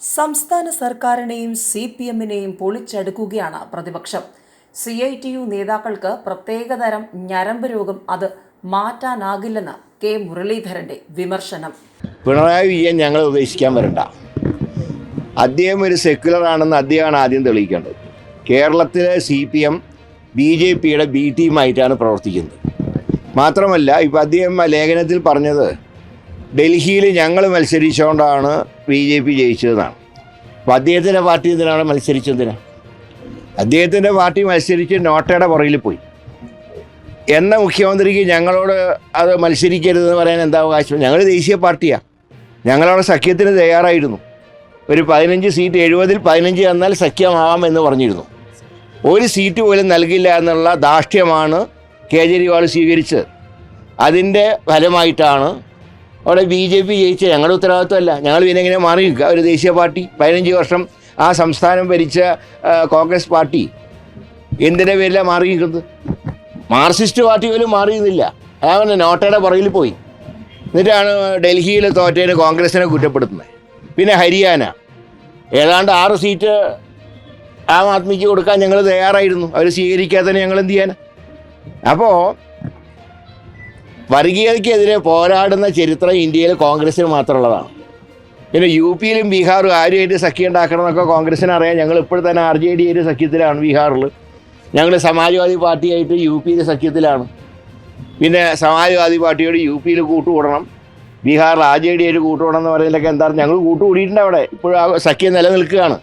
സംസ്ഥാന സർക്കാരിനെയും C P എമ്മിനെയും പൊളിച്ചെടുക്കുകയാണ് പ്രതിപക്ഷം. സി ഐ ടി യു നേതാക്കൾക്ക് പ്രത്യേകതരം ഞരമ്പ് രോഗം അത് മാറ്റാനാകില്ലെന്ന് കെ മുരളീധരന്റെ വിമർശനം. പിണറായി വിജയൻ ഞങ്ങൾ ഉപേക്ഷിക്കാൻ വരണ്ട. അദ്ദേഹം ഒരു സെക്യുലർ ആണെന്ന് അദ്ദേഹമാണ് ആദ്യം തെളിയിക്കേണ്ടത്. കേരളത്തിലെ C P M B J പിയുടെ ബി ടീമായിട്ടാണ് പ്രവർത്തിക്കുന്നത്. മാത്രമല്ല ഇപ്പം അദ്ദേഹം ലേഖനത്തിൽ പറഞ്ഞത് ഡൽഹിയിൽ ഞങ്ങൾ മത്സരിച്ചുകൊണ്ടാണ് ബി ജെ പി ജയിച്ചതെന്നാണ്. അപ്പോൾ അദ്ദേഹത്തിന്റെ പാർട്ടി എന്തിനാണ് മത്സരിച്ചതിന് അദ്ദേഹത്തിന്റെ പാർട്ടി മത്സരിച്ച് നോട്ടയുടെ പുറകിൽ പോയി. എന്ന മുഖ്യമന്ത്രിക്ക് ഞങ്ങളോട് അത് മത്സരിക്കരുതെന്ന് പറയാൻ എന്താ അവകാശം? ഞങ്ങൾ ദേശീയ പാർട്ടിയാണ് ഞങ്ങളവിടെ സഖ്യത്തിന് തയ്യാറായിരുന്നു. ഒരു പതിനഞ്ച് സീറ്റ് എഴുപതിൽ പതിനഞ്ച് തന്നാൽ സഖ്യമാവാം എന്ന് പറഞ്ഞിരുന്നു. ഒരു സീറ്റ് പോലും നൽകില്ല എന്നുള്ള ധാർഷ്ട്യമാണ് കേജ്രിവാൾ സ്വീകരിച്ചത്. അതിന്റെ ഫലമായിട്ടാണ് അവിടെ ബി ജെ പി ജയിച്ച ഞങ്ങളുടെ ഉത്തരവാദിത്വമല്ല. ഞങ്ങൾ പിന്നെ ഇങ്ങനെ മാറി നിൽക്കുക. ഒരു ദേശീയ പാർട്ടി പതിനഞ്ച് വർഷം ആ സംസ്ഥാനം ഭരിച്ച കോൺഗ്രസ് പാർട്ടി എന്തിന്റെ പേരിലാണ് മാറി നിൽക്കുന്നത്? മാർക്സിസ്റ്റ് പാർട്ടി പോലും മാറിയിരുന്നില്ല അതാണ് നോട്ടയുടെ പുറകിൽ പോയി. എന്നിട്ടാണ് ഡൽഹിയിൽ തോറ്റേന് കോൺഗ്രസിനെ കുറ്റപ്പെടുത്തുന്നത്. പിന്നെ ഹരിയാന. ഏതാണ്ട് ആറ് സീറ്റ് ആം ആദ്മിക്ക് കൊടുക്കാൻ ഞങ്ങൾ തയ്യാറായിരുന്നു. അവർ സ്വീകരിക്കാത്തതിന് ഞങ്ങൾ എന്ത് ചെയ്യാൻ അപ്പോൾ വർഗീയതയ്ക്കെതിരെ പോരാടുന്ന ചരിത്രം ഇന്ത്യയിൽ കോൺഗ്രസ്സിന് മാത്രമുള്ളതാണ്. പിന്നെ യു പിയിലും ബീഹാറും ആരുമായിട്ട് സഖ്യം ഉണ്ടാക്കണം എന്നൊക്കെ കോൺഗ്രസ്സിന് അറിയാം. ഞങ്ങൾ ഇപ്പോൾ തന്നെ ആർ ജെ ഡി ഒരു സഖ്യത്തിലാണ് ബീഹാറിൽ ഞങ്ങൾ സമാജ്വാദി പാർട്ടിയായിട്ട് യു പിയിൽ സഖ്യത്തിലാണ്. പിന്നെ സമാജ്വാദി പാർട്ടിയോട് യു പിയിൽ കൂട്ടുകൂടണം. ബീഹാറിൽ ആർ ജെ ഡി ആയിട്ട് കൂട്ടുകൂടണം എന്ന് പറയുന്നതിലൊക്കെ എന്താണ്? ഞങ്ങൾ കൂട്ടുകൂടിയിട്ടുണ്ട് അവിടെ. ഇപ്പോഴും ആ സഖ്യം നിലനിൽക്കുകയാണ്.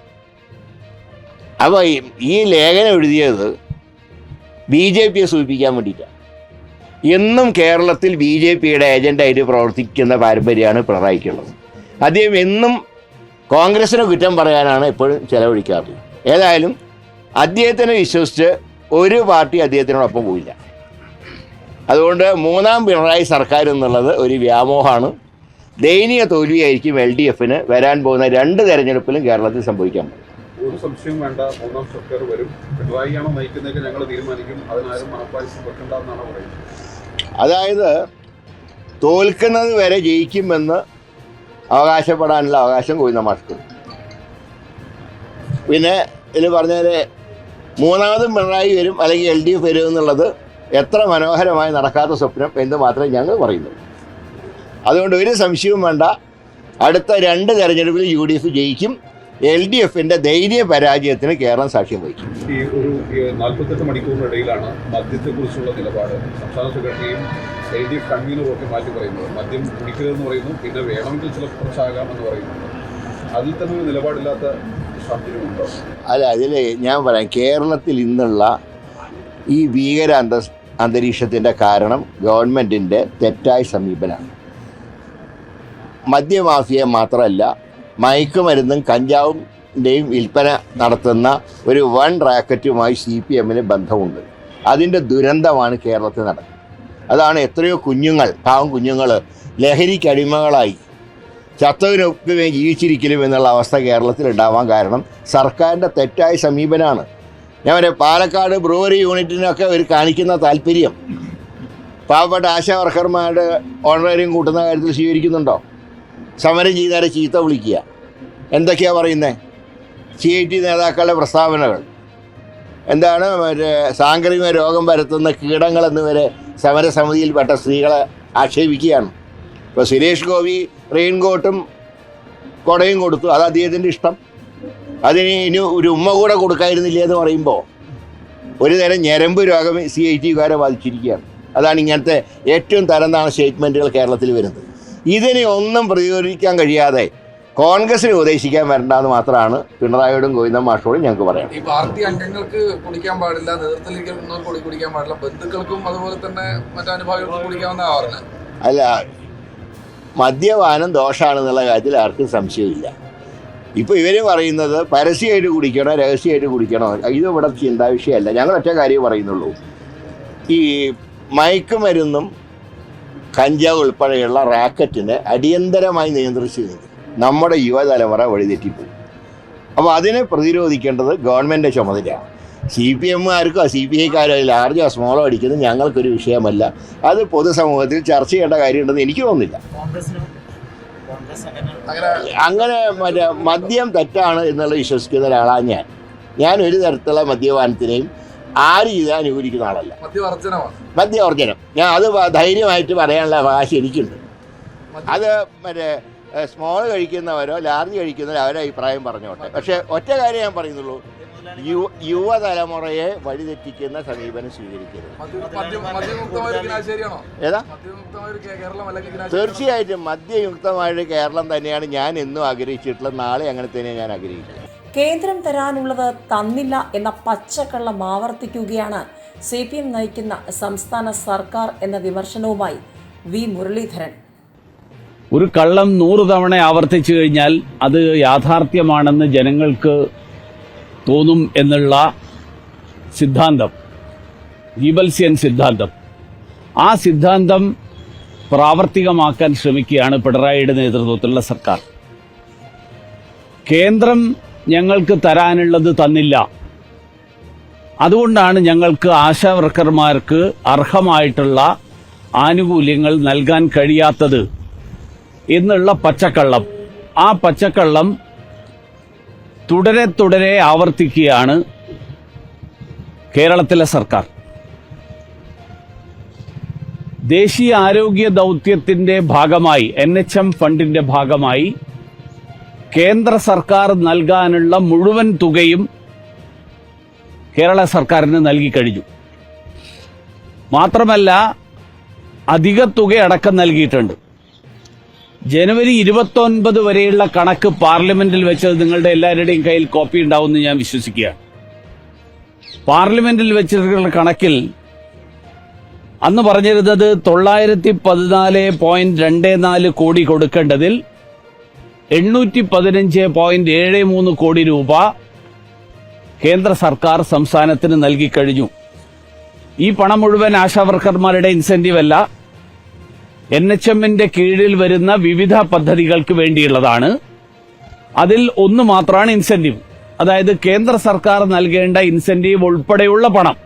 അപ്പോൾ ഈ ലേഖനം എഴുതിയത് ബി ജെ പിയെ സൂചിപ്പിക്കാൻ വേണ്ടിയിട്ടാണ്. എന്നും കേരളത്തിൽ ബി ജെ പിയുടെ ഏജന്റായിട്ട് പ്രവർത്തിക്കുന്ന പാരമ്പര്യമാണ് പിണറായിക്കുള്ളത് അദ്ദേഹം എന്നും കോൺഗ്രസിനെ കുറ്റം പറയാനാണ് എപ്പോഴും ചെലവഴിക്കാറ്. ഏതായാലും അദ്ദേഹത്തിനെ വിശ്വസിച്ച് ഒരു പാർട്ടി അദ്ദേഹത്തിനോടൊപ്പം പോയില്ല. അതുകൊണ്ട് മൂന്നാം പിണറായി സർക്കാർ എന്നുള്ളത് ഒരു വ്യാമോഹമാണ്. ദയനീയ തോൽവിയായിരിക്കും എൽ ഡി എഫിന് വരാൻ പോകുന്ന രണ്ട് തെരഞ്ഞെടുപ്പിലും കേരളത്തിൽ സംഭവിക്കാൻ പോകുന്നത്. ഒരു സംശയവും വേണ്ട. മൂന്നാം സർക്കാർ വരും. പിണറായിയാണോ നയിക്കുന്നതൊക്കെ ഞങ്ങൾ തീരുമാനിക്കും. അതിനാരും മനപ്പായസം വെക്കണ്ട എന്നാണ് പറയുന്നത്. അതായത് തോൽക്കുന്നത് വരെ ജയിക്കുമെന്ന് അവകാശപ്പെടാനുള്ള അവകാശം കോയി മാഷ്ക്ക് പിന്നെ ഇതിൽ പറഞ്ഞാൽ മൂന്നാമതും പിണറായി വരും അല്ലെങ്കിൽ എൽ ഡി എഫ് വരും എന്നുള്ളത് എത്ര മനോഹരമായി നടക്കാത്ത സ്വപ്നം എന്ന് മാത്രമേ ഞങ്ങൾ പറയുന്നു അതുകൊണ്ട് ഒരു സംശയവും വേണ്ട. അടുത്ത രണ്ട് തെരഞ്ഞെടുപ്പിൽ യു ഡി എഫ് ജയിക്കും. എൽ ഡി എഫിന്റെ ദയനീയ പരാജയത്തിന് കേരളം സാക്ഷ്യം വഹിക്കും ഈ ഒരു നാൽപ്പത്തെട്ട് മണിക്കൂറിനിടയിലാണ് മദ്യത്തെക്കുറിച്ചുള്ള നിലപാട് സംസ്ഥാന സെക്രട്ടറിയും എൽ ഡി എഫ് കൺവീനറും ഒക്കെ മാറ്റി പറയുന്നത്. മദ്യം കുടിക്കരുതെന്ന് പറയുന്നു പിന്നെ വേണമെങ്കിൽ ചില കുറച്ചാകാം എന്ന് പറയുന്നു അതിൽ തന്നെ ഒരു നിലപാടില്ലാത്ത സാഹചര്യമുണ്ടോ? അല്ല അതിൽ ഞാൻ പറയാം കേരളത്തിൽ ഇന്നുള്ള ഈ ഭീകര അന്ത അന്തരീക്ഷത്തിന്റെ കാരണം ഗവൺമെന്റിന്റെ തെറ്റായ സമീപനമാണ്. മദ്യമാഫിയ മാത്രമല്ല മയക്കുമരുന്നും കഞ്ചാവിന്റെയും വിൽപ്പന നടത്തുന്ന ഒരു വൺ റാക്കറ്റുമായി സി പി എമ്മിന് ബന്ധമുണ്ട്. അതിന്റെ ദുരന്തമാണ് കേരളത്തിൽ നടക്കുന്നത്. അതാണ് എത്രയോ കുഞ്ഞുങ്ങൾ പാവം കുഞ്ഞുങ്ങൾ ലഹരിക്കടിമകളായി ചത്തവിനൊക്കെ ജീവിച്ചിരിക്കലും എന്നുള്ള അവസ്ഥ കേരളത്തിൽ ഉണ്ടാവാൻ കാരണം സർക്കാരിന്റെ തെറ്റായ സമീപനമാണ്. ഞാൻ പറയാം പാലക്കാട് ബ്രൂവറി യൂണിറ്റിനൊക്കെ ഒരു കാണിക്കുന്ന താല്പര്യം. പാവപ്പെട്ട ആശാ വർക്കർമാരുടെ കൂട്ടുന്ന കാര്യത്തിൽ സ്വീകരിക്കുന്നുണ്ടോ? സമരം ചെയ്താലേ ചീത്ത വിളിക്കുക. എന്തൊക്കെയാണ് പറയുന്നത് സി ഐ ടി നേതാക്കളുടെ പ്രസ്താവനകൾ. എന്താണ് മറ്റേ രോഗം പരത്തുന്ന കീടങ്ങൾ എന്നിവരെ സമരസമിതിയിൽപ്പെട്ട സ്ത്രീകളെ ആക്ഷേപിക്കുകയാണ്. ഇപ്പോൾ സുരേഷ് ഗോപി റെയിൻകോട്ടും കൊടയും കൊടുത്തു. അത് അദ്ദേഹത്തിന്റെ ഇഷ്ടം. അതിന് ഇനി ഒരു ഉമ്മ കൂടെ കൊടുക്കായിരുന്നില്ല എന്ന് പറയുമ്പോൾ ഒരു തരം ഞരമ്പ് രോഗം സി ഐ ടിക്കാരെ ബാധിച്ചിരിക്കുകയാണ്. അതാണ് ഇങ്ങനത്തെ ഏറ്റവും തരം താണ സ്റ്റേറ്റ്മെന്റുകൾ കേരളത്തിൽ വരുന്നത്. ഇതിനെ ഒന്നും പ്രതിരോധിക്കാൻ കഴിയാതെ കോൺഗ്രസിനെ ഉപദേശിക്കാൻ വരണ്ടെന്ന് മാത്രമാണ് പിണറായിയോടും ഗോവിന്ദ മാഷോടും ഞങ്ങൾക്ക് പറയാം ഈ പാർട്ടി അംഗങ്ങൾക്ക് കുടിക്കാൻ പാടില്ല നേതൃത്വത്തിലിരിക്കുന്നവർക്ക് കൂടി കുടിക്കാൻ പാടില്ല ബന്ധുക്കൾക്കും അതുപോലെ തന്നെ കുടിക്കാവുന്ന പറഞ്ഞത് അല്ല മദ്യപാനം ദോഷമാണെന്നുള്ള കാര്യത്തിൽ ആർക്കും സംശയമില്ല ഇപ്പോൾ ഇവർ പറയുന്നത് പരസ്യമായിട്ട് കുടിക്കണോ രഹസ്യമായിട്ട് കുടിക്കണോ? ഇത് ഇവിടെ ചിന്താ വിഷയമല്ല. ഞങ്ങൾ ഒറ്റ കാര്യം പറയുന്നുള്ളൂ. ഈ മയക്കുമരുന്നും കഞ്ചാവ് ഉൾപ്പെടെയുള്ള റാക്കറ്റിനെ അടിയന്തരമായി നിയന്ത്രിച്ചു കഴിഞ്ഞു നമ്മുടെ യുവതലമുറ വഴിതെറ്റിപ്പോയി. അപ്പോൾ അതിനെ പ്രതിരോധിക്കേണ്ടത് ഗവൺമെന്റ് ചുമതലയാണ് സി പി എമ്മുകാർക്കോ സി പി ഐക്കാരോ ലാർജോ സ്മോളോ അടിക്കുന്നത് ഞങ്ങൾക്കൊരു വിഷയമല്ല. അത് പൊതുസമൂഹത്തിൽ ചർച്ച ചെയ്യേണ്ട കാര്യമുണ്ടെന്ന് എനിക്ക് തോന്നുന്നില്ല. അങ്ങനെ അങ്ങനെ മറ്റേ മദ്യം തെറ്റാണ് എന്നുള്ള വിശ്വസിക്കുന്ന ഒരാളാണ് ഞാൻ. ഞാൻ ഒരു തരത്തിലുള്ള മദ്യപാനത്തിനെയും ആര് ഇത് അനുകൂലിക്കുന്ന ആളല്ല. മദ്യവർജനം ഞാൻ അത് ധൈര്യമായിട്ട് പറയാനുള്ള അവകാശം എനിക്കുണ്ട്. അത് മറ്റേ സ്മോൾ കഴിക്കുന്നവരോ ലാർജ് കഴിക്കുന്നവരോ അവരെ അഭിപ്രായം പറഞ്ഞോട്ടെ. പക്ഷേ ഒറ്റ കാര്യം ഞാൻ പറയുന്നുള്ളൂ. യു യുവതലമുറയെ വഴിതെറ്റിക്കുന്ന സമീപനം സ്വീകരിക്കരുത്. ഏതാ? തീർച്ചയായിട്ടും മദ്യയുക്തമായ കേരളം തന്നെയാണ് ഞാൻ എന്നും ആഗ്രഹിച്ചിട്ടുള്ളത്. നാളെ അങ്ങനെ തന്നെയാണ് ഞാൻ ആഗ്രഹിക്കുന്നത് കേന്ദ്രം തരാനുള്ളത് തന്നില്ല എന്ന പച്ചക്കള്ളം ആവർത്തിക്കുകയാണ് സി പി എം നയിക്കുന്ന സംസ്ഥാന സർക്കാർ എന്ന വിമർശനവുമായി വി മുരളീധരൻ. ഒരു കള്ളം നൂറ് തവണ ആവർത്തിച്ചു കഴിഞ്ഞാൽ അത് യാഥാർത്ഥ്യമാണെന്ന് ജനങ്ങൾക്ക് തോന്നും എന്നുള്ള സിദ്ധാന്തം ഗീബൽസിയൻ സിദ്ധാന്തം. ആ സിദ്ധാന്തം പ്രാവർത്തികമാക്കാൻ ശ്രമിക്കുകയാണ് പിണറായിയുടെ നേതൃത്വത്തിലുള്ള സർക്കാർ. കേന്ദ്രം ഞങ്ങൾക്ക് തരാനുള്ളത് തന്നില്ല. അതുകൊണ്ടാണ് ഞങ്ങൾക്ക് ആശാവർക്കർമാർക്ക് അർഹമായിട്ടുള്ള ആനുകൂല്യങ്ങൾ നൽകാൻ കഴിയാത്തത് എന്നുള്ള പച്ചക്കള്ളം. ആ പച്ചക്കള്ളം തുടരെ തുടരെ ആവർത്തിക്കുകയാണ് കേരളത്തിലെ സർക്കാർ. ദേശീയ ആരോഗ്യ ദൗത്യത്തിന്റെ ഭാഗമായി എൻ എച്ച് എം ഫണ്ടിന്റെ ഭാഗമായി കേന്ദ്ര സർക്കാർ നൽകാനുള്ള മുഴുവൻ തുകയും കേരള സർക്കാരിന് നൽകി കഴിഞ്ഞു. മാത്രമല്ല അധിക തുക അടക്കം നൽകിയിട്ടുണ്ട്. ജനുവരി ഇരുപത്തൊൻപത് വരെയുള്ള കണക്ക് പാർലമെന്റിൽ വെച്ചത് നിങ്ങളുടെ എല്ലാവരുടെയും കയ്യിൽ കോപ്പി ഉണ്ടാവുമെന്ന് ഞാൻ വിശ്വസിക്കുകയാണ്. പാർലമെന്റിൽ വെച്ചിട്ടുള്ള കണക്കിൽ അന്ന് പറഞ്ഞിരുന്നത് തൊള്ളായിരത്തി പതിനാല് പോയിന്റ് രണ്ട് നാല് കോടി കൊടുക്കേണ്ടതിൽ എണ്ണൂറ്റി പതിനഞ്ച് പോയിന്റ് ഏഴ് മൂന്ന് കോടി രൂപ കേന്ദ്ര സർക്കാർ സംസ്ഥാനത്തിന് നൽകിക്കഴിഞ്ഞു ഈ പണം മുഴുവൻ ആശാവർക്കർമാരുടെ ഇൻസെന്റീവ് അല്ല. എൻ എച്ച് എമ്മിന്റെ കീഴിൽ വരുന്ന വിവിധ പദ്ധതികൾക്ക് വേണ്ടിയുള്ളതാണ്. അതിൽ ഒന്ന് മാത്രമാണ് ഇൻസെന്റീവ് അതായത് കേന്ദ്ര സർക്കാർ നൽകേണ്ട ഇൻസെന്റീവ് ഉൾപ്പെടെയുള്ള പണം.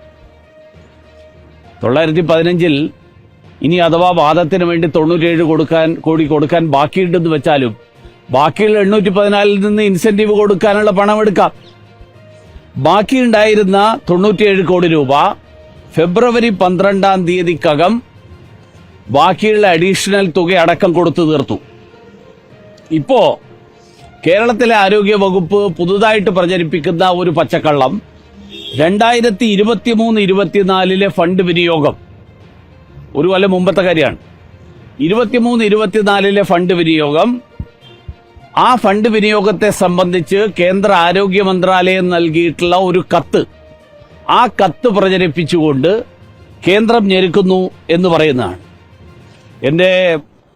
തൊള്ളായിരത്തി പതിനഞ്ചിൽ ഇനി അഥവാ വാദത്തിന് വേണ്ടി തൊണ്ണൂറ്റേഴ് കൊടുക്കാൻ കോടി കൊടുക്കാൻ ബാക്കിയുണ്ടെന്ന് വെച്ചാലും ബാക്കിയുള്ള എണ്ണൂറ്റി പതിനാലിൽ നിന്ന് ഇൻസെന്റീവ് കൊടുക്കാനുള്ള പണം എടുക്കാം ബാക്കിയുണ്ടായിരുന്ന തൊണ്ണൂറ്റിയേഴ് കോടി രൂപ ഫെബ്രുവരി പന്ത്രണ്ടാം തീയതിക്കകം ബാക്കിയുള്ള അഡീഷണൽ തുക അടക്കം കൊടുത്തു തീർത്തു. ഇപ്പോ കേരളത്തിലെ ആരോഗ്യ വകുപ്പ് പുതുതായിട്ട് പ്രചരിപ്പിക്കുന്ന ഒരു പച്ചക്കള്ളം രണ്ടായിരത്തി ഇരുപത്തിമൂന്ന് ഇരുപത്തിനാലിലെ ഫണ്ട് വിനിയോഗം. ഒരു കൊല്ലം മുമ്പത്തെ കാര്യമാണ്. ഇരുപത്തിമൂന്ന് ഇരുപത്തിനാലിലെ ഫണ്ട് വിനിയോഗം ആ ഫണ്ട് വിനിയോഗത്തെ സംബന്ധിച്ച് കേന്ദ്ര ആരോഗ്യ മന്ത്രാലയം നൽകിയിട്ടുള്ള ഒരു കത്ത്. ആ കത്ത് പ്രചരിപ്പിച്ചുകൊണ്ട് കേന്ദ്രം ഞെരുക്കുന്നു എന്ന് പറയുന്നതാണ്. എന്റെ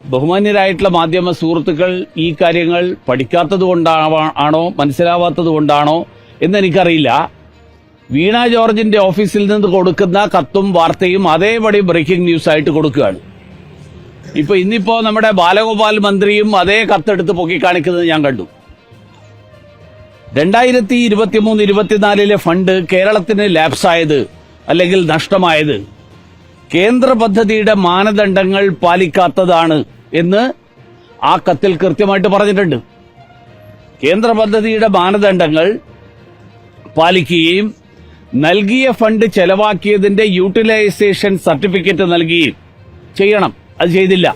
ബഹുമാന്യരായിട്ടുള്ള മാധ്യമ സുഹൃത്തുക്കൾ ഈ കാര്യങ്ങൾ പഠിക്കാത്തത് കൊണ്ടാണോ മനസ്സിലാവാത്തത് കൊണ്ടാണോ എന്നെനിക്കറിയില്ല. വീണ ജോർജിന്റെ ഓഫീസിൽ നിന്ന് കൊടുക്കുന്ന കത്തും വാർത്തയും അതേപടി ബ്രേക്കിംഗ് ന്യൂസ് ആയിട്ട് കൊടുക്കുകയാണ്. ഇപ്പൊ ഇന്നിപ്പോ നമ്മുടെ ബാലഗോപാൽ മന്ത്രിയും അതേ കത്തെടുത്ത് പൊക്കിക്കാണിക്കുന്നത് ഞാൻ കണ്ടു. രണ്ടായിരത്തി ഇരുപത്തി മൂന്ന് ഇരുപത്തിനാലിലെ ഫണ്ട് കേരളത്തിന് ലാപ്സായത് അല്ലെങ്കിൽ നഷ്ടമായത്. കേന്ദ്ര പദ്ധതിയുടെ മാനദണ്ഡങ്ങൾ പാലിക്കാത്തതാണ് എന്ന് ആ കത്തിൽ കൃത്യമായിട്ട് പറഞ്ഞിട്ടുണ്ട്. കേന്ദ്ര പദ്ധതിയുടെ മാനദണ്ഡങ്ങൾ പാലിക്കുകയും നൽകിയ ഫണ്ട് ചെലവാക്കിയതിന്റെ യൂട്ടിലൈസേഷൻ സർട്ടിഫിക്കറ്റ് നൽകുകയും ചെയ്യണം. അത് ചെയ്തില്ല.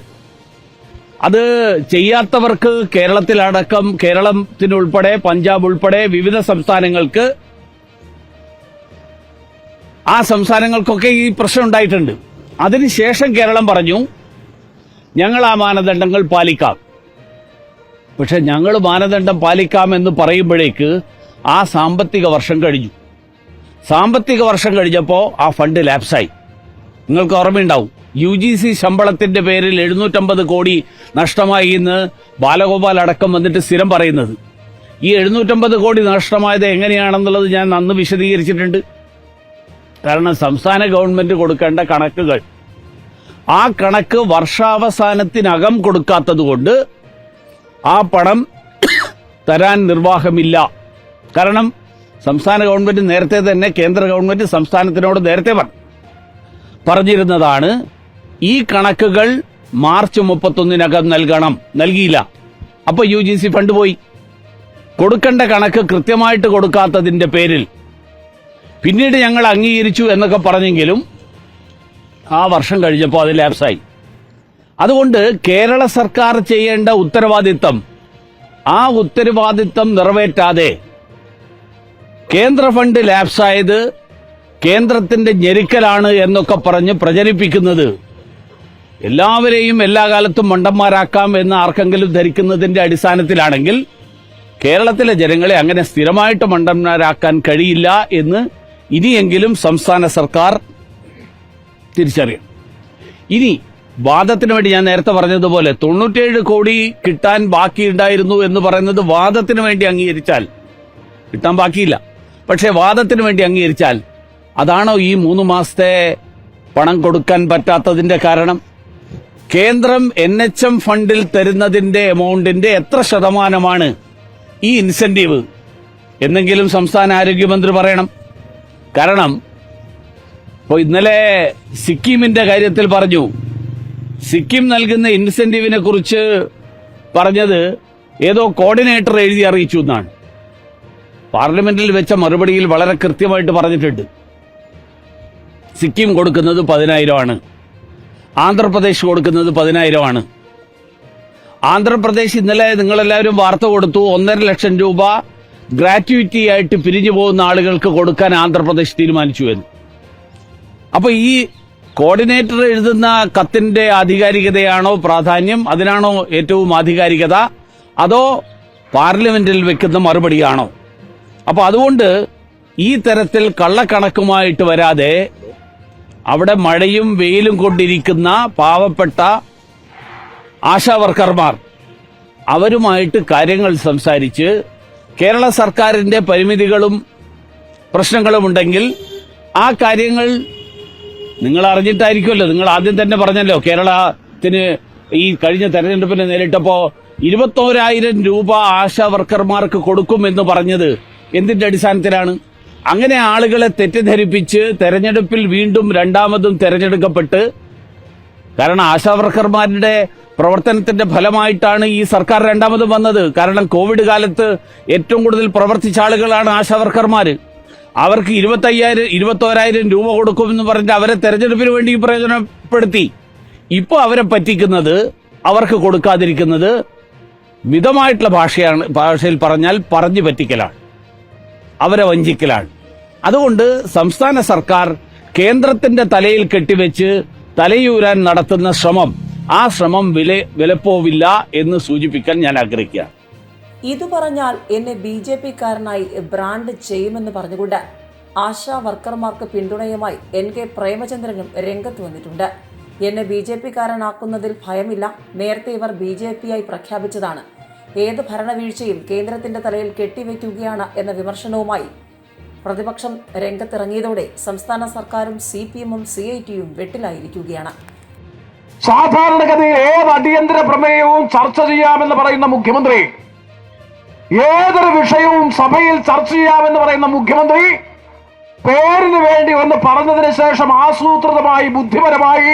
അത് ചെയ്യാത്തവർക്ക് കേരളത്തിലടക്കം കേരളത്തിനുൾപ്പെടെ പഞ്ചാബ് ഉൾപ്പെടെ വിവിധ സംസ്ഥാനങ്ങൾക്ക് ആ സംസ്ഥാനങ്ങൾക്കൊക്കെ ഈ പ്രശ്നം ഉണ്ടായിട്ടുണ്ട്. അതിനുശേഷം കേരളം പറഞ്ഞു ഞങ്ങൾ ആ മാനദണ്ഡങ്ങൾ പാലിക്കാം. പക്ഷെ ഞങ്ങൾ മാനദണ്ഡം പാലിക്കാം എന്ന് പറയുമ്പോഴേക്ക് ആ സാമ്പത്തിക വർഷം കഴിഞ്ഞു. സാമ്പത്തിക വർഷം കഴിഞ്ഞപ്പോൾ ആ ഫണ്ട് ലാപ്സായി നിങ്ങൾക്ക് ഓർമ്മയുണ്ടാവും. യു ജി സി ശമ്പളത്തിന്റെ പേരിൽ എഴുന്നൂറ്റമ്പത് കോടി നഷ്ടമായി എന്ന് ബാലഗോപാൽ അടക്കം വന്നിട്ട് സ്ഥിരം പറയുന്നത്. ഈ എഴുന്നൂറ്റമ്പത് കോടി നഷ്ടമായത് എങ്ങനെയാണെന്നുള്ളത് ഞാൻ അന്ന് വിശദീകരിച്ചിട്ടുണ്ട്. കാരണം സംസ്ഥാന ഗവൺമെന്റ് കൊടുക്കേണ്ട കണക്കുകൾ. ആ കണക്ക് വർഷാവസാനത്തിനകം കൊടുക്കാത്തത് കൊണ്ട് ആ പണം തരാൻ നിർവാഹമില്ല. കാരണം സംസ്ഥാന ഗവൺമെന്റ് നേരത്തെ തന്നെ കേന്ദ്ര ഗവൺമെന്റ് സംസ്ഥാനത്തിനോട് നേരത്തെ പറഞ്ഞു. പറഞ്ഞിരുന്നതാണ് ഈ കണക്കുകൾ മാർച്ച് മുപ്പത്തൊന്നിനകം നൽകണം. നൽകിയില്ല. അപ്പൊ യു ജി സി ഫണ്ട് പോയി. കൊടുക്കേണ്ട കണക്ക് കൃത്യമായിട്ട് കൊടുക്കാത്തതിന്റെ പേരിൽ. പിന്നീട് ഞങ്ങൾ അംഗീകരിച്ചു എന്നൊക്കെ പറഞ്ഞെങ്കിലും ആ വർഷം കഴിഞ്ഞപ്പോൾ അത് ലാപ്സായി. അതുകൊണ്ട് കേരള സർക്കാർ ചെയ്യേണ്ട ഉത്തരവാദിത്തം ആ ഉത്തരവാദിത്തം നിറവേറ്റാതെ കേന്ദ്ര ഫണ്ട് ലാപ്സായത് കേന്ദ്രത്തിന്റെ ഞെരുക്കലാണ് എന്നൊക്കെ പറഞ്ഞ് പ്രചരിപ്പിക്കുന്നത്. എല്ലാവരെയും എല്ലാ കാലത്തും മണ്ടന്മാരാക്കാം എന്ന് ആർക്കെങ്കിലും ധരിക്കുന്നതിന്റെ അടിസ്ഥാനത്തിലാണെങ്കിൽ കേരളത്തിലെ ജനങ്ങളെ അങ്ങനെ സ്ഥിരമായിട്ട് മണ്ടന്മാരാക്കാൻ കഴിയില്ല എന്ന് ഇനിയെങ്കിലും സംസ്ഥാന സർക്കാർ തിരിച്ചറിയും. ഇനി വാദത്തിന് വേണ്ടി ഞാൻ നേരത്തെ പറഞ്ഞതുപോലെ തൊണ്ണൂറ്റേഴ് കോടി കിട്ടാൻ ബാക്കിയുണ്ടായിരുന്നു എന്ന് പറയുന്നത് വാദത്തിന് വേണ്ടി അംഗീകരിച്ചാൽ കിട്ടാൻ ബാക്കിയില്ല. പക്ഷേ വാദത്തിന് വേണ്ടി അംഗീകരിച്ചാൽ അതാണോ ഈ മൂന്ന് മാസത്തെ പണം കൊടുക്കാൻ പറ്റാത്തതിന്റെ കാരണം? കേന്ദ്രം എൻ എച്ച് എം ഫണ്ടിൽ തരുന്നതിന്റെ എമൗണ്ടിന്റെ എത്ര ശതമാനമാണ് ഈ ഇൻസെന്റീവ്? എന്നെങ്കിലും സംസ്ഥാന ആരോഗ്യമന്ത്രി പറയണം. കാരണം ഇപ്പോൾ ഇന്നലെ സിക്കിമിന്റെ കാര്യത്തിൽ പറഞ്ഞു. സിക്കിം നൽകുന്ന ഇൻസെന്റീവിനെ കുറിച്ച് പറഞ്ഞത് ഏതോ കോർഡിനേറ്റർ എഴുതി അറിയിച്ചു എന്നാണ്. പാർലമെന്റിൽ വെച്ച മറുപടിയിൽ വളരെ കൃത്യമായിട്ട് പറഞ്ഞിട്ടുണ്ട്. സിക്കിം കൊടുക്കുന്നത് പതിനായിരമാണ്. ആന്ധ്രാപ്രദേശ് കൊടുക്കുന്നത് പതിനായിരമാണ്. ആന്ധ്രാപ്രദേശ് ഇന്നലെ നിങ്ങളെല്ലാവരും വാർത്ത കൊടുത്തു. ഒന്നര ലക്ഷം രൂപ ഗ്രാറ്റുവിറ്റി ആയിട്ട് പിരിഞ്ഞു പോകുന്ന ആളുകൾക്ക് കൊടുക്കാൻ ആന്ധ്രാപ്രദേശ് തീരുമാനിച്ചു എന്ന്. അപ്പൊ ഈ കോർഡിനേറ്റർ എഴുതുന്ന കത്തിന്റെ ആധികാരികതയാണോ പ്രാധാന്യം? അതിനാണോ ഏറ്റവും ആധികാരികത? അതോ പാർലമെന്റിൽ വെക്കുന്ന മറുപടിയാണോ? അപ്പൊ അതുകൊണ്ട് ഈ തരത്തിൽ കള്ളക്കണക്കുമായിട്ട് വരാതെ അവിടെ മഴയും വെയിലും കൊണ്ടിരിക്കുന്ന പാവപ്പെട്ട ആശാ വർക്കർമാർ അവരുമായിട്ട് കാര്യങ്ങൾ സംസാരിച്ച് കേരള സർക്കാരിന്റെ പരിമിതികളും പ്രശ്നങ്ങളും ഉണ്ടെങ്കിൽ ആ കാര്യങ്ങൾ നിങ്ങൾ അറിഞ്ഞിട്ടായിരിക്കുമല്ലോ. നിങ്ങൾ ആദ്യം തന്നെ പറഞ്ഞല്ലോ കേരളത്തിന് ഈ കഴിഞ്ഞ തെരഞ്ഞെടുപ്പിനെ നേരിട്ടപ്പോ ഇരുപത്തോരായിരം രൂപ ആശാ വർക്കർമാർക്ക് കൊടുക്കും എന്ന് പറഞ്ഞത് എന്തിന്റെ അടിസ്ഥാനത്തിലാണ്? അങ്ങനെ ആളുകളെ തെറ്റിദ്ധരിപ്പിച്ച് തെരഞ്ഞെടുപ്പിൽ വീണ്ടും രണ്ടാമതും തെരഞ്ഞെടുക്കപ്പെട്ട് കാരണം ആശാവർക്കർമാരുടെ പ്രവർത്തനത്തിന്റെ ഫലമായിട്ടാണ് ഈ സർക്കാർ രണ്ടാമതും വന്നത്. കാരണം കോവിഡ് കാലത്ത് ഏറ്റവും കൂടുതൽ പ്രവർത്തിച്ച ആളുകളാണ് ആശാവർക്കർമാർ അവർക്ക് ഇരുപത്തയ്യായിരം ഇരുപത്തോരായിരം രൂപ കൊടുക്കുമെന്ന് പറഞ്ഞിട്ട് അവരെ തെരഞ്ഞെടുപ്പിന് വേണ്ടി പ്രയോജനപ്പെടുത്തി. ഇപ്പോൾ അവരെ പറ്റിക്കുന്നത് അവർക്ക് കൊടുക്കാതിരിക്കുന്നത് മിതമായിട്ടുള്ള ഭാഷയാണ് ഭാഷയിൽ പറഞ്ഞാൽ പറഞ്ഞു പറ്റിക്കലാണ്. അവരെ വഞ്ചിക്കലാണ്. അതുകൊണ്ട് സംസ്ഥാന സർക്കാർ കേന്ദ്രത്തിന്റെ തലയിൽ കെട്ടിവെച്ച് തലയൂരാൻ നടത്തുന്ന ശ്രമം ആ ശ്രമം വില വിലപ്പോവില്ല എന്ന് സൂചിപ്പിക്കാൻ ഞാൻ ആഗ്രഹിക്കുകയാണ്. ഇത് പറഞ്ഞാൽ എന്നെ ബി ജെ പിക്കാരനായി ബ്രാൻഡ് ചെയ്യുമെന്ന് പറഞ്ഞുകൊണ്ട് ആശാ വർക്കർമാർക്ക് പിന്തുണയുമായി എൻ കെ പ്രേമചന്ദ്രനും രംഗത്ത് വന്നിട്ടുണ്ട്. എന്നെ ബി ജെ പിക്കാരനാക്കുന്നതിൽ ഭയമില്ല. നേരത്തെ ഇവർ ബി ജെ പിയായി പ്രഖ്യാപിച്ചതാണ്. ഏത് ഭരണവീഴ്ചയും കേന്ദ്രത്തിന്റെ തലയിൽ കെട്ടിവെക്കുകയാണ് എന്ന വിമർശനവുമായി പ്രതിപക്ഷം രംഗത്തിറങ്ങിയതോടെ സംസ്ഥാന സർക്കാരും സി പി എമ്മും സി ഐ ടിയും വെട്ടിലായിരിക്കുകയാണ്. സാധാരണഗതിയിൽ ഏത് അടിയന്തര പ്രമേയവും ചർച്ച ചെയ്യാമെന്ന് പറയുന്ന മുഖ്യമന്ത്രി ഏതൊരു വിഷയവും സഭയിൽ ചർച്ച ചെയ്യാമെന്ന് പറയുന്ന മുഖ്യമന്ത്രി പേരിന് വേണ്ടി ഒന്ന് പറഞ്ഞതിന് ശേഷം ആസൂത്രിതമായി ബുദ്ധിപരമായി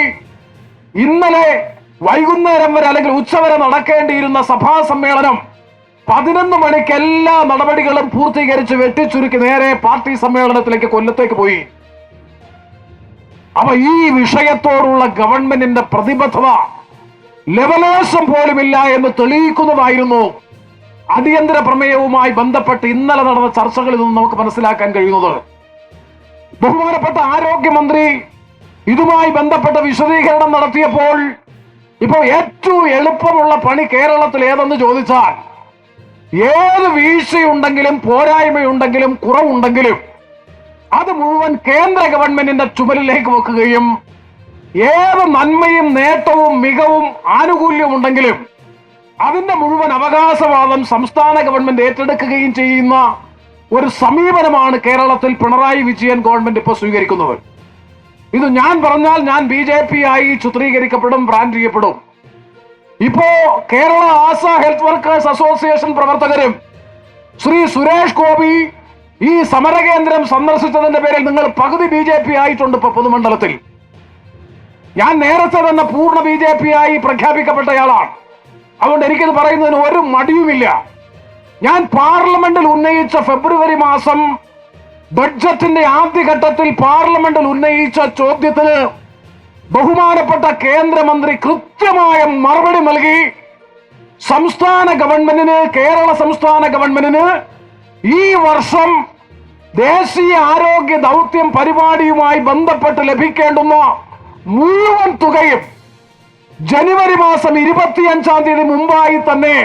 ഇന്നലെ വൈകുന്നേരം വരെ അല്ലെങ്കിൽ ഉച്ചവരെ നടക്കേണ്ടിയിരുന്ന സഭാ സമ്മേളനം പതിനൊന്ന് മണിക്ക് എല്ലാ നടപടികളും പൂർത്തീകരിച്ച് വെട്ടിച്ചുരുക്കി നേരെ പാർട്ടി സമ്മേളനത്തിലേക്ക് കൊല്ലത്തേക്ക് പോയി. അപ്പൊ ഈ വിഷയത്തോടുള്ള ഗവൺമെന്റിന്റെ പ്രതിബദ്ധത ലവലേശം പോലുമില്ല എന്ന് തെളിയിക്കുന്നതായിരുന്നു. അടിയന്തര പ്രമേയവുമായി ബന്ധപ്പെട്ട് ഇന്നലെ നടന്ന ചർച്ചകളിൽ നിന്ന് നമുക്ക് മനസ്സിലാക്കാൻ കഴിയുന്നത്. ബഹുമാനപ്പെട്ട ആരോഗ്യമന്ത്രി ഇതുമായി ബന്ധപ്പെട്ട വിശദീകരണം നടത്തിയപ്പോൾ ഇപ്പോൾ ഏറ്റവും എളുപ്പമുള്ള പണി കേരളത്തിൽ ഏതെന്ന് ചോദിച്ചാൽ ഏത് വീഴ്ചയുണ്ടെങ്കിലും പോരായ്മയുണ്ടെങ്കിലും കുറവുണ്ടെങ്കിലും അത് മുഴുവൻ കേന്ദ്ര ഗവൺമെന്റിന്റെ ചുമലിലേക്ക് വെക്കുകയും ഏത് നന്മയും നേട്ടവും മികവും ആനുകൂല്യവും ഉണ്ടെങ്കിലും അതിന്റെ മുഴുവൻ അവകാശവാദം സംസ്ഥാന ഗവൺമെന്റ് ഏറ്റെടുക്കുകയും ചെയ്യുന്ന ഒരു സമീപനമാണ് കേരളത്തിൽ പിണറായി വിജയൻ ഗവൺമെന്റ് ഇപ്പോൾ സ്വീകരിക്കുന്നത് ഇത് ഞാൻ പറഞ്ഞാൽ ഞാൻ ബി ജെ പി ആയി ചിത്രീകരിക്കപ്പെടും ബ്രാൻഡ് ചെയ്യപ്പെടും. ഇപ്പോ Kerala ASHA health workers association പ്രവർത്തകരും ശ്രീ സുരേഷ് ഗോപി ഈ സമരകേന്ദ്രം സന്ദർശിച്ചതിന്റെ പേരിൽ നിങ്ങൾ പകുതി ബി ജെ പി ആയിട്ടുണ്ട് ഇപ്പൊ പൊതുമണ്ഡലത്തിൽ. ഞാൻ നേരത്തെ തന്നെ പൂർണ ബി ജെ പി ആയി പ്രഖ്യാപിക്കപ്പെട്ടയാളാണ്. അതുകൊണ്ട് എനിക്കിത് പറയുന്നതിന് ഒരു മടിയുമില്ല. ഞാൻ പാർലമെന്റിൽ ഉന്നയിച്ച ഫെബ്രുവരി മാസം ബഡ്ജറ്റിന്റെ ആദ്യഘട്ടത്തിൽ പാർലമെന്റിൽ ഉന്നയിച്ച ചോദ്യത്തിന് ബഹുമാനപ്പെട്ട കേന്ദ്രമന്ത്രി കൃത്യമായ മറുപടി നൽകി. സംസ്ഥാന ഗവൺമെന്റിന് കേരള സംസ്ഥാന ഗവൺമെന്റിന് ഈ വർഷം ദേശീയ ആരോഗ്യ ദൗത്യം പരിപാടിയുമായി ബന്ധപ്പെട്ട് ലഭിക്കേണ്ടുന്ന മുഴുവൻ തുകയും ജനുവരി മാസം ഇരുപത്തിയഞ്ചാം തീയതി മുമ്പായി തന്നെ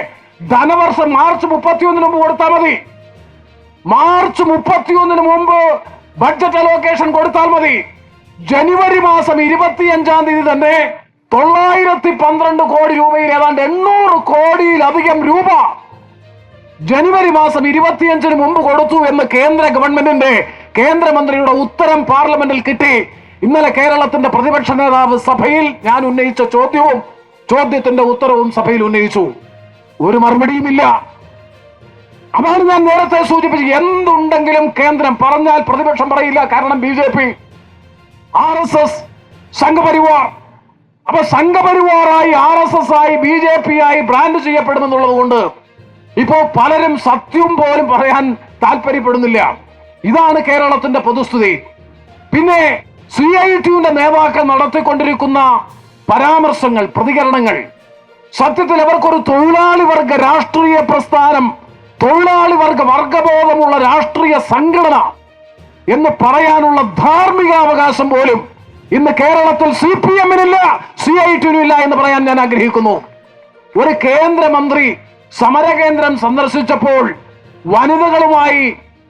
ധനവർഷം മാർച്ച് മുപ്പത്തിയൊന്നിന് മുമ്പ് കൊടുത്താൽ മതി. മാർച്ച് മുപ്പത്തിയൊന്നിന് മുമ്പ് ബഡ്ജറ്റ് അലോക്കേഷൻ കൊടുത്താൽ മതി. ജനുവരി മാസം ഇരുപത്തിയഞ്ചാം തീയതി തന്നെ തൊള്ളായിരത്തി പന്ത്രണ്ട് കോടി രൂപയിൽ ഏതാണ്ട് എണ്ണൂറ് കോടിയിലധികം രൂപ ജനുവരി മാസം ഇരുപത്തിയഞ്ചിന് മുമ്പ് കൊടുത്തു എന്ന് കേന്ദ്ര ഗവൺമെന്റിന്റെ കേന്ദ്രമന്ത്രിയുടെ ഉത്തരം പാർലമെന്റിൽ കിട്ടി. ഇന്നലെ കേരളത്തിന്റെ പ്രതിപക്ഷ നേതാവ് സഭയിൽ ഞാൻ ഉന്നയിച്ച ചോദ്യവും ചോദ്യത്തിന്റെ ഉത്തരവും സഭയിൽ ഉന്നയിച്ചു. ഒരു മറുപടിയുമില്ല. അതാണ് ഞാൻ നേരത്തെ സൂചിപ്പിച്ചത്. എന്തുണ്ടെങ്കിലും കേന്ദ്രം പറഞ്ഞാൽ പ്രതിപക്ഷം പറയില്ല. കാരണം B J P R S S Sangh Parivar. അപ്പൊ സംഘപരിവാറായി ആർ എസ് എസ് ആയി ബി ജെ പി ആയി ബ്രാൻഡ് ചെയ്യപ്പെടുമെന്നുള്ളത് കൊണ്ട് ഇപ്പോ പലരും സത്യം പോലും പറയാൻ താല്പര്യപ്പെടുന്നില്ല. ഇതാണ് കേരളത്തിന്റെ പൊതുസ്ഥിതി. പിന്നെ സി ഐ ടിയുടെ നേതാക്കൾ നടത്തിക്കൊണ്ടിരിക്കുന്ന പരാമർശങ്ങൾ പ്രതികരണങ്ങൾ. സത്യത്തിൽ അവർക്കൊരു തൊഴിലാളി വർഗ രാഷ്ട്രീയ പ്രസ്ഥാനം തൊഴിലാളി വർഗ വർഗബോധമുള്ള രാഷ്ട്രീയ സംഘടന എന്ന് പറയാനുള്ള ധാർമ്മികാവകാശം പോലും ഇന്ന് കേരളത്തിൽ സി പി എമ്മിനില്ല സി ഐ ടിയിലില്ല എന്ന് പറയാൻ ഞാൻ ആഗ്രഹിക്കുന്നു. ഒരു കേന്ദ്രമന്ത്രി സമരകേന്ദ്രം സന്ദർശിച്ചപ്പോൾ വനിതകളുമായി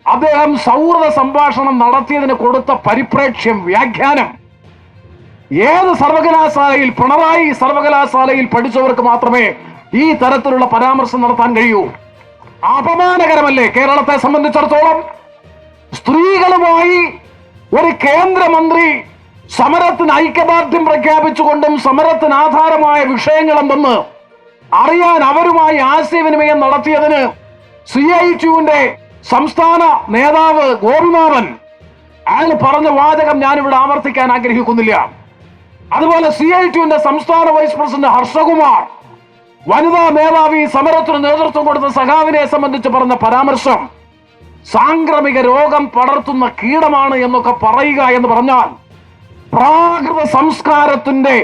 അദ്ദേഹം സൗഹൃദ സംഭാഷണം നടത്തിയതിന് കൊടുത്ത പരിപ്രേക്ഷ്യം വ്യാഖ്യാനം. ഏത് സർവകലാശാലയിൽ പിണറായി സർവകലാശാലയിൽ പഠിച്ചവർക്ക് മാത്രമേ ഈ തരത്തിലുള്ള പരാമർശം നടത്താൻ കഴിയൂ? അപമാനകരമല്ലേ കേരളത്തെ സംബന്ധിച്ചിടത്തോളം? സ്ത്രീകളുമായി ഒരു കേന്ദ്രമന്ത്രി സമരത്തിന് ഐക്യദാർഢ്യം പ്രഖ്യാപിച്ചുകൊണ്ടും സമരത്തിന് ആധാരമായ വിഷയങ്ങൾ എന്തെന്ന് അറിയാൻ അവരുമായി ആശയവിനിമയം നടത്തിയതിന് സി ഐ ടിയുവിന്റെ സംസ്ഥാന നേതാവ് ഗോപിനാഥൻ അയാൾ പറഞ്ഞ വാചകം ഞാനിവിടെ ആവർത്തിക്കാൻ ആഗ്രഹിക്കുന്നില്ല. അതുപോലെ സി ഐ ടിയുവിന്റെ സംസ്ഥാന വൈസ് പ്രസിഡന്റ് ഹർഷകുമാർ വനിതാ മേധാവി സമരത്തിന് നേതൃത്വം കൊടുത്ത സഖാവിനെ സംബന്ധിച്ച് പറഞ്ഞ പരാമർശം സാംക്രമിക രോഗം പടർത്തുന്ന കീടമാണ് എന്നൊക്കെ പറയുക എന്ന് പറഞ്ഞാൽ പ്രാകൃത സംസ്കാരത്തിന്റെ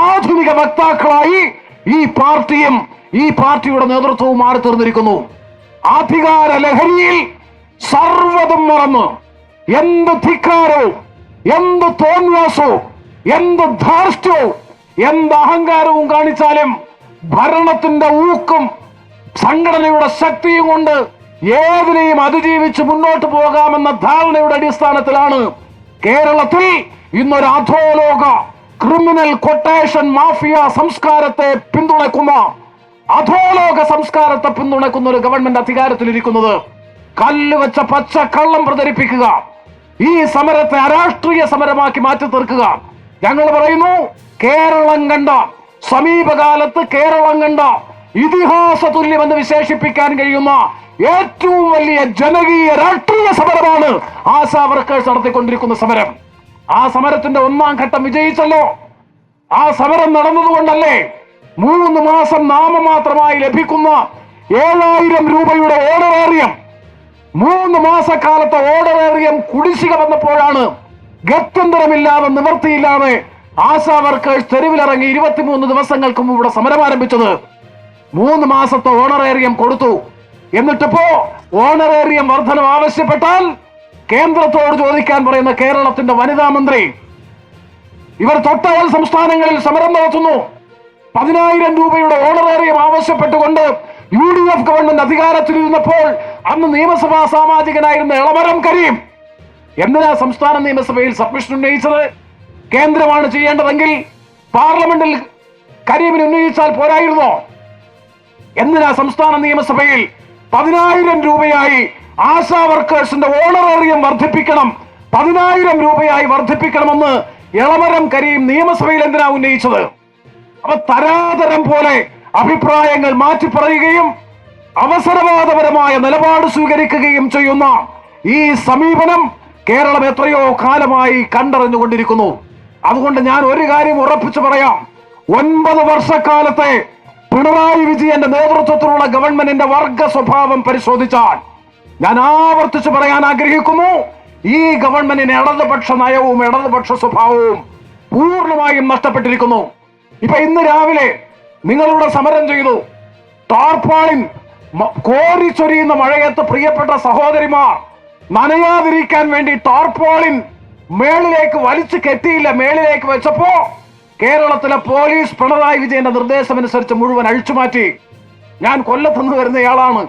ആധുനിക വക്താക്കളായി ഈ പാർട്ടിയും ഈ പാർട്ടിയുടെ നേതൃത്വവും മാറി തീർന്നിരിക്കുന്നു അധികാര ലഹരിയിൽ സർവതും മറന്ന് എന്ത് ധിക്കാരവും എന്ത് തോന്യാസവും എന്ത് ധാർഷ്ട്യവും എന്ത് അഹങ്കാരവും കാണിച്ചാലും ഭരണത്തിന്റെ ഊക്കും സംഘടനയുടെ ശക്തിയും കൊണ്ട് ഏതിനെയും അതിജീവിച്ച് മുന്നോട്ട് പോകാമെന്ന ധാരണയുടെ അടിസ്ഥാനത്തിലാണ് കേരളത്തിൽ ഇന്നൊരു അധോലോക ക്രിമിനൽ കൊട്ടേഷൻ മാഫിയ സംസ്കാരത്തെ പിന്തുണക്കുന്ന അധോലോക സംസ്കാരത്തെ പിന്തുണക്കുന്ന ഒരു ഗവൺമെന്റ് അധികാരത്തിലിരിക്കുന്നത്. കല്ല് വെച്ച പച്ച കള്ളം പ്രചരിപ്പിക്കുക. ഈ സമരത്തെ അരാഷ്ട്രീയ സമരമാക്കി മാറ്റി തീർക്കുക ഞങ്ങൾ പറയുന്നു കേരളം കണ്ട സമീപകാലത്ത് കേരളം കണ്ട ഇതിഹാസ തുല്യമെന്ന് വിശേഷിപ്പിക്കാൻ കഴിയുന്ന ഏറ്റവും വലിയ ജനകീയ രാഷ്ട്രീയ സമരമാണ് ആശാ വർക്കേഴ്സ് നടത്തിക്കൊണ്ടിരിക്കുന്ന സമരം. ആ സമരത്തിന്റെ ഒന്നാം ഘട്ടം വിജയിച്ചല്ലോ. ആ സമരം നടന്നതുകൊണ്ടല്ലേ മൂന്ന് മാസം നാമമാത്രമായി ലഭിക്കുന്ന ഏഴായിരം രൂപയുടെ ഓണറേറിയം. മൂന്ന് മാസക്കാലത്തെ ഓർഡറേറിയം കുടിശ്ശിക വന്നപ്പോഴാണ് ഗത്യന്തരമില്ലാതെ നിവൃത്തിയില്ലാതെ ആശാ വർക്കേഴ്സ് തെരുവിലിറങ്ങി ഇരുപത്തിമൂന്ന് ദിവസങ്ങൾക്ക് മുമ്പ് ഇവിടെ സമരം ആരംഭിച്ചത് മൂന്ന് മാസത്തെ ഓണറേറിയം കൊടുത്തു. എന്നിട്ടിപ്പോ ഓണറേറിയം വർധനം ആവശ്യപ്പെട്ടാൽ കേന്ദ്രത്തോട് ചോദിക്കാൻ പറയുന്ന കേരളത്തിന്റെ വനിതാ മന്ത്രി ഇവർ തൊട്ടയൽ സംസ്ഥാനങ്ങളിൽ സമരം നടത്തുന്നു. പതിനായിരം രൂപയുടെ ഓണറേറിയം ആവശ്യപ്പെട്ടുകൊണ്ട് യു ഡി എഫ് ഗവൺമെന്റ് അധികാരത്തിലിരുന്നപ്പോൾ അന്ന് നിയമസഭാ സാമാജികനായിരുന്ന ഇളമരം കരീം. എന്തിനാ സംസ്ഥാന നിയമസഭയിൽ സബ്മിഷൻ ഉന്നയിച്ചത്? കേന്ദ്രമാണ് ചെയ്യേണ്ടതെങ്കിൽ പാർലമെന്റിൽ കരീമിന് ഉന്നയിച്ചാൽ പോരായിരുന്നോ. എന്തിനാ സംസ്ഥാന നിയമസഭയിൽ പതിനായിരം രൂപയായി ആശാ വർക്കേഴ്സിന്റെ ഓണറേറിയം വർദ്ധിപ്പിക്കണം പതിനായിരം രൂപയായി വർദ്ധിപ്പിക്കണമെന്ന് ഇളമരം കരീം നിയമസഭയിൽ എന്തിനാ ഉന്നയിച്ചത്? അപ്പൊ തരാതരം പോലെ അഭിപ്രായങ്ങൾ മാറ്റി പറയുകയും അവസരവാദപരമായ നിലപാട് സ്വീകരിക്കുകയും ചെയ്യുന്ന ഈ സമീപനം കേരളം എത്രയോ കാലമായി കണ്ടറിഞ്ഞുകൊണ്ടിരിക്കുന്നു. അതുകൊണ്ട് ഞാൻ ഒരു കാര്യം ഉറപ്പിച്ചു പറയാം. ഒൻപത് വർഷക്കാലത്തെ പിണറായി വിജയന്റെ നേതൃത്വത്തിലുള്ള ഗവൺമെന്റിന്റെ വർഗ സ്വഭാവം പരിശോധിച്ചാൽ ഞാൻ ആവർത്തിച്ച് പറയാൻ ആഗ്രഹിക്കുന്നു. ഈ ഗവൺമെന്റിന് ഇടതുപക്ഷ നയവും ഇടതുപക്ഷ സ്വഭാവവും പൂർണമായും നഷ്ടപ്പെട്ടിരിക്കുന്നു. ഇപ്പൊ ഇന്ന് രാവിലെ നിങ്ങളുടെ സമരം ചെയ്തു. ടാർപ്പാളിൻ കോരിച്ചൊരിയുന്ന മഴയത്ത് പ്രിയപ്പെട്ട സഹോദരിമാർ നനയാതിരിക്കാൻ വേണ്ടി ടാർപ്പാളിൻ മേളിലേക്ക് വലിച്ചു കെട്ടിയില്ല മേളിലേക്ക് വെച്ചപ്പോ കേരളത്തിലെ പോലീസ് പിണറായി വിജയന്റെ നിർദ്ദേശം അനുസരിച്ച് മുഴുവൻ അഴിച്ചുമാറ്റി. ഞാൻ കൊല്ലത്തുനിന്ന് വരുന്നയാളാണ്.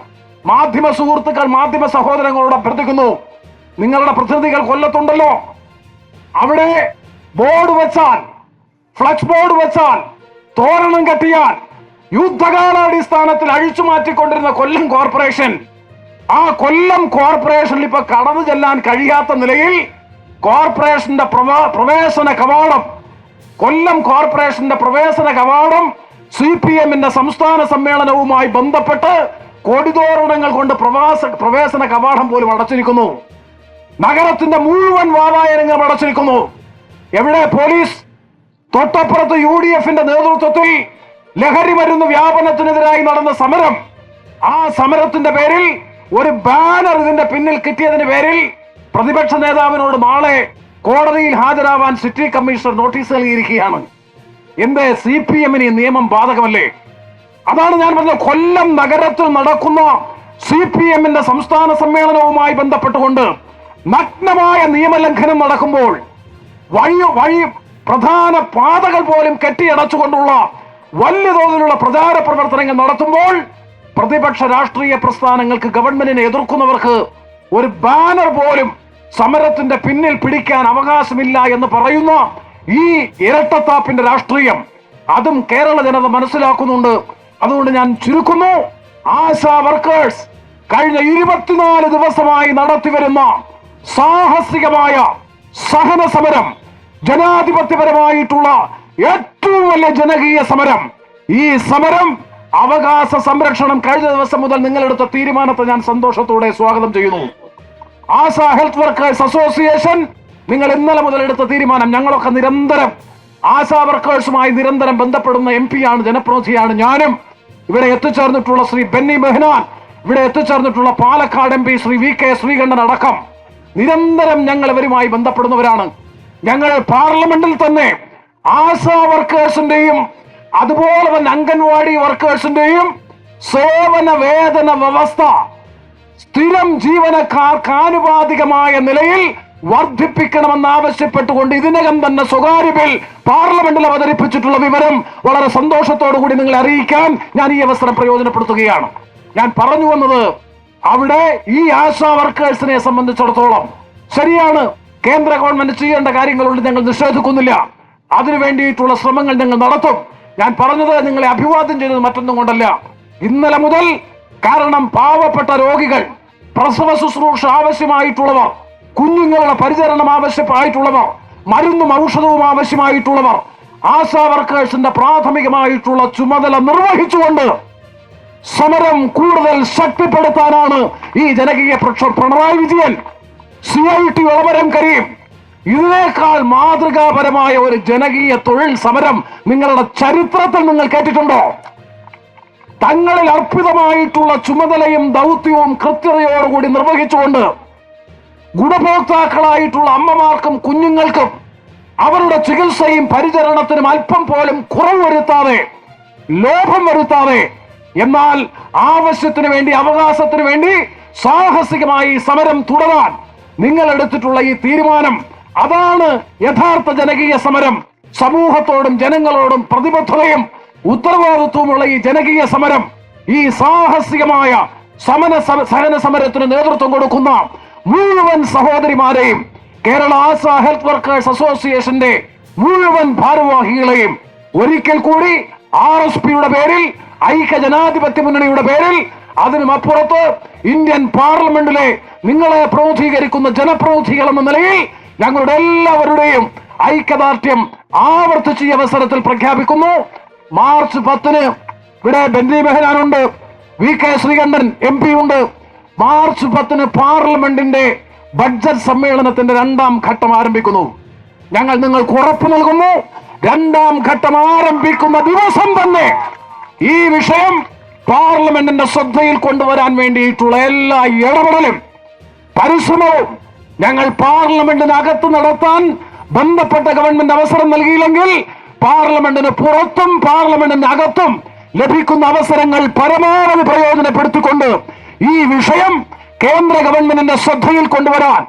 മാധ്യമ സുഹൃത്തുക്കൾ മാധ്യമ സഹോദരങ്ങളോട് അഭ്യർത്ഥിക്കുന്നു നിങ്ങളുടെ പ്രതിനിധികൾ കൊല്ലത്തുണ്ടല്ലോ. അവിടെ ബോർഡ് വെച്ചാൽ ഫ്ലക്സ് ബോർഡ് വെച്ചാൽ തോരണം കെട്ടിയാൽ യുദ്ധകാലാടിസ്ഥാനത്തിൽ അഴിച്ചു മാറ്റിക്കൊണ്ടിരുന്ന കൊല്ലം കോർപ്പറേഷൻ ആ കൊല്ലം കോർപ്പറേഷനിൽ ഇപ്പൊ കടന്നു ചെല്ലാൻ കഴിയാത്ത നിലയിൽ കോർപ്പറേഷന്റെ പ്രവേശന കവാടം. കൊല്ലം കോർപ്പറേഷന്റെ പ്രവേശന കവാടം സി പി എമ്മിന്റെ സംസ്ഥാന സമ്മേളനവുമായി ബന്ധപ്പെട്ട് കൊടിതോരണങ്ങൾ കൊണ്ട് പ്രവാസ പ്രവേശന കവാടം പോലും അടച്ചിരിക്കുന്നു. നഗരത്തിന്റെ മുഴുവൻ വാതായനങ്ങളും അടച്ചിരിക്കുന്നു. എവിടെ പോലീസ്? തൊട്ടപ്പുറത്ത് യു ഡി എഫിന്റെ നേതൃത്വത്തിൽ ലഹരി മരുന്ന് വ്യാപനത്തിനെതിരായി നടന്ന സമരം. ആ സമരത്തിന്റെ പേരിൽ ഒരു ബാനർ ഇതിന്റെ പിന്നിൽ കിട്ടിയതിന്റെ പേരിൽ പ്രതിപക്ഷ നേതാവിനോട് നാളെ കോടതിയിൽ ഹാജരാവാൻ സിറ്റി കമ്മീഷണർ നോട്ടീസ് നൽകിയിരിക്കുകയാണ്. എന്ത് സി പി എമ്മിന് നിയമം ബാധകമല്ലേ? അതാണ് ഞാൻ പറഞ്ഞത്. കൊല്ലം നഗരത്തിൽ നടക്കുന്ന സി പി എമ്മിന്റെ സംസ്ഥാന സമ്മേളനവുമായി ബന്ധപ്പെട്ടുകൊണ്ട് നഗ്നമായ നിയമലംഘനം നടക്കുമ്പോൾ വഴി വഴി പ്രധാന പാതകൾ പോലും കെട്ടിയടച്ചുകൊണ്ടുള്ള വലിയ തോതിലുള്ള പ്രചാര പ്രവർത്തനങ്ങൾ നടത്തുമ്പോൾ പ്രതിപക്ഷ രാഷ്ട്രീയ പ്രസ്ഥാനങ്ങൾക്ക് ഗവൺമെന്റിനെ എതിർക്കുന്നവർക്ക് ഒരു ബാനർ പോലും സമരത്തിന്റെ പിന്നിൽ പിടിക്കാൻ അവകാശമില്ല എന്ന് പറയുന്ന ഈ ഇരട്ടത്താപ്പിന്റെ രാഷ്ട്രീയം അതും കേരള ജനത മനസ്സിലാക്കുന്നുണ്ട്. അതുകൊണ്ട് ഞാൻ ചുരുക്കുന്നു. ആശാ വർക്കേഴ്സ് കഴിഞ്ഞ ഇരുപത്തിനാല് ദിവസമായി നടത്തിവരുന്ന സാഹസികമായ സഹന സമരം ജനാധിപത്യപരമായിട്ടുള്ള ഏറ്റവും വലിയ ജനകീയ സമരം. ഈ സമരം അവകാശ സംരക്ഷണം കഴിഞ്ഞ ദിവസം മുതൽ നിങ്ങളെടുത്ത തീരുമാനത്തെ ഞാൻ സന്തോഷത്തോടെ സ്വാഗതം ചെയ്യുന്നു. ആശ ഹെൽത്ത് വർക്കേഴ്സ് അസോസിയേഷൻ നിങ്ങൾ ഇന്നലെ മുതൽ എടുത്ത തീരുമാനം ഞങ്ങളൊക്കെ നിരന്തരം ആശാ വർക്കേഴ്സുമായി നിരന്തരം ബന്ധപ്പെടുന്ന എം ആണ് ജനപ്രതിനിധിയാണ് ഞാനും. ഇവിടെ എത്തിച്ചേർന്നിട്ടുള്ള ശ്രീ ബെന്നി മെഹ്നാൻ ഇവിടെ എത്തിച്ചേർന്നിട്ടുള്ള Palakkad M P Shri V K Sreekandan അടക്കം നിരന്തരം ഞങ്ങൾ ഇവരുമായി ബന്ധപ്പെടുന്നവരാണ്. ഞങ്ങൾ പാർലമെന്റിൽ തന്നെ ആശാ വർക്കേഴ്സിന്റെയും അതുപോലെ തന്നെ അംഗൻവാടി വർക്കേഴ്സിന്റെയും സേവന വേതന വ്യവസ്ഥ സ്ഥിരം ജീവനക്കാർക്ക് ആനുപാതികമായ നിലയിൽ വർദ്ധിപ്പിക്കണമെന്ന് ആവശ്യപ്പെട്ടുകൊണ്ട് ഇതിനകം തന്നെ സ്വകാര്യ ബിൽ പാർലമെന്റിൽ അവതരിപ്പിച്ചിട്ടുള്ള വിവരം വളരെ സന്തോഷത്തോടു കൂടി നിങ്ങളെ അറിയിക്കാൻ ഞാൻ ഈ അവസരം പ്രയോജനപ്പെടുത്തുകയാണ്. ഞാൻ പറഞ്ഞു വന്നത് അവിടെ ഈ ആശാ വർക്കേഴ്സിനെ സംബന്ധിച്ചിടത്തോളം ശരിയാണ്. കേന്ദ്ര ഗവൺമെന്റ് ചെയ്യേണ്ട കാര്യങ്ങളുണ്ട് ഞങ്ങൾ നിഷേധിക്കുന്നില്ല. അതിനു വേണ്ടിയിട്ടുള്ള ശ്രമങ്ങൾ ഞങ്ങൾ നടത്തും. ഞാൻ പറഞ്ഞത് നിങ്ങളെ അഭിവാദ്യം ചെയ്തത് മറ്റൊന്നും കൊണ്ടല്ല. ഇന്നലെ മുതൽ കാരണം പാവപ്പെട്ട രോഗികൾ പ്രസവ ശുശ്രൂഷ ആവശ്യമായിട്ടുള്ളവർ കുഞ്ഞുങ്ങളുടെ പരിചരണം ആവശ്യമായിട്ടുള്ളവർ മരുന്നും ഔഷധവും ആവശ്യമായിട്ടുള്ളവർ ആശാ വർക്കേഴ്സിന്റെ പ്രാഥമികമായിട്ടുള്ള ചുമതല നിർവഹിച്ചുകൊണ്ട് സമരം കൂടുതൽ ശക്തിപ്പെടുത്താനാണ് ഈ ജനകീയ പ്രക്ഷോഭ Pinarayi Vijayan C I T ഉളവരം Kareem. ഇതിനേക്കാൾ മാതൃകാപരമായ ഒരു ജനകീയ തൊഴിൽ സമരം നിങ്ങളുടെ ചരിത്രത്തിൽ നിങ്ങൾ കേട്ടിട്ടുണ്ടോ? തങ്ങളിൽ അർപ്പിതമായിട്ടുള്ള ചുമതലയും ദൗത്യവും കൃത്യതയോടുകൂടി നിർവഹിച്ചുകൊണ്ട് ഗുണഭോക്താക്കളായിട്ടുള്ള അമ്മമാർക്കും കുഞ്ഞുങ്ങൾക്കും അവരുടെ ചികിത്സയും പരിചരണത്തിനും അല്പം പോലും കുറവ് വരുത്താതെ ലോഭം വരുത്താതെ എന്നാൽ ആവശ്യത്തിന് വേണ്ടി അവകാശത്തിന് വേണ്ടി സാഹസികമായി സമരം തുടരാൻ നിങ്ങൾ എടുത്തിട്ടുള്ള ഈ തീരുമാനം അതാണ് യഥാർത്ഥ ജനകീയ സമരം. സമൂഹത്തോടും ജനങ്ങളോടും പ്രതിബദ്ധതയും ഉത്തരവാദിത്വമുള്ള ഈ ജനകീയ സമരം ഈ സാഹസികമായ സമന സമ- സഹന സമരത്തിന് നേതൃത്വം കൊടുക്കുന്ന മുഴുവൻ സഹോദരിമാരെയും കേരള ആസ ഹെൽത്ത് വർക്കേഴ്സ് അസോസിയേഷന്റെ മുഴുവൻ ഭാരവാഹികളെയും ഒരിക്കൽ കൂടി ആർ എസ് പിയുടെ പേരിൽ ഐക്യ ജനാധിപത്യ മുന്നണിയുടെ പേരിൽ അതിനും അപ്പുറത്ത് ഇന്ത്യൻ പാർലമെന്റിലെ നിങ്ങളെ പ്രതിനിധീകരിക്കുന്ന ജനപ്രതിനിധികൾ എന്ന നിലയിൽ ഞങ്ങളുടെ എല്ലാവരുടെയും ഐക്യദാർഢ്യം ആവർത്തിച്ച് ഈ അവസരത്തിൽ പ്രഖ്യാപിക്കുന്നു. മാർച്ച് പത്തിന് ഇവിടെ Benny ബെഹനാനുണ്ട്. V K Sreekandan M P ഉണ്ട്. മാർച്ച് പത്തിന് പാർലമെന്റിന്റെ ബഡ്ജറ്റ് സമ്മേളനത്തിന്റെ രണ്ടാം ഘട്ടം ആരംഭിക്കുന്നു. ഞങ്ങൾ നിങ്ങൾക്ക് ഉറപ്പ് നൽകുന്നു. രണ്ടാം ഘട്ടം ആരംഭിക്കുന്ന ദിവസം തന്നെ ഈ വിഷയം പാർലമെന്റിന്റെ ശ്രദ്ധയിൽ കൊണ്ടുവരാൻ വേണ്ടിയിട്ടുള്ള എല്ലാ ഇടപെടലും പരിശ്രമവും ഞങ്ങൾ പാർലമെന്റിനകത്ത് നടത്താൻ ബന്ധപ്പെട്ട ഗവൺമെന്റ് അവസരം നൽകിയില്ലെങ്കിൽ പാർലമെന്റിന് പുറത്തും പാർലമെന്റിന് അകത്തും ലഭിക്കുന്ന അവസരങ്ങൾ പരമാവധി പ്രയോജനപ്പെടുത്തിക്കൊണ്ട് ഈ വിഷയം കേന്ദ്ര ഗവൺമെന്റിന്റെ ശ്രദ്ധയിൽ കൊണ്ടുവരാൻ